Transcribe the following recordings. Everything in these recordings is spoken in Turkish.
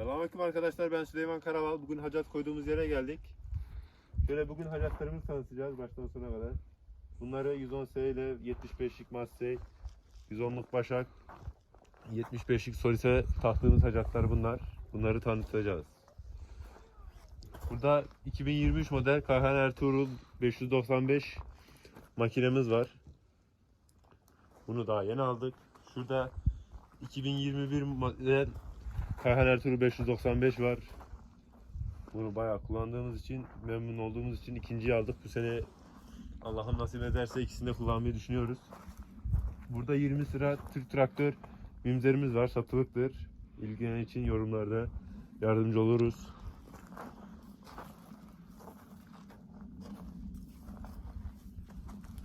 Selamünaleyküm arkadaşlar ben Süleyman Karaval. Bugün hacat koyduğumuz yere geldik. Şöyle bugün hacatlarımızı tanıtacağız baştan sona kadar. Bunları 110S ile 75'lik Massey, 110'luk Başak, 75'lik Solise taktığımız hacatlar bunlar. Bunları tanıtacağız. Burada 2023 model Kayhan Ertuğrul 595 makinemiz var. Bunu daha yeni aldık. Şurada 2021 model Kayhan Ertuğrul 595 var. Bunu bayağı kullandığımız için, memnun olduğumuz için ikinciyi aldık. Bu sene Allah'ım nasip ederse ikisini de kullanmayı düşünüyoruz. Burada 20 sıra Türk traktör mimzerimiz var, satılıktır. İlgilenen için yorumlarda yardımcı oluruz.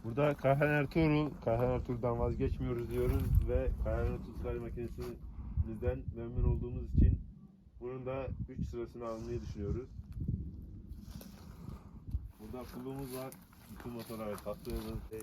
Burada Kayhan Ertuğrul, Kayhan Ertuğrul'dan vazgeçmiyoruz diyoruz ve Kayhan Ertuğrul sıralı makinesimizden memnun olduğumuz için bunun da 3 sırasını almayı düşünüyoruz. Burada pulumuz var. Bütün motorlara şey.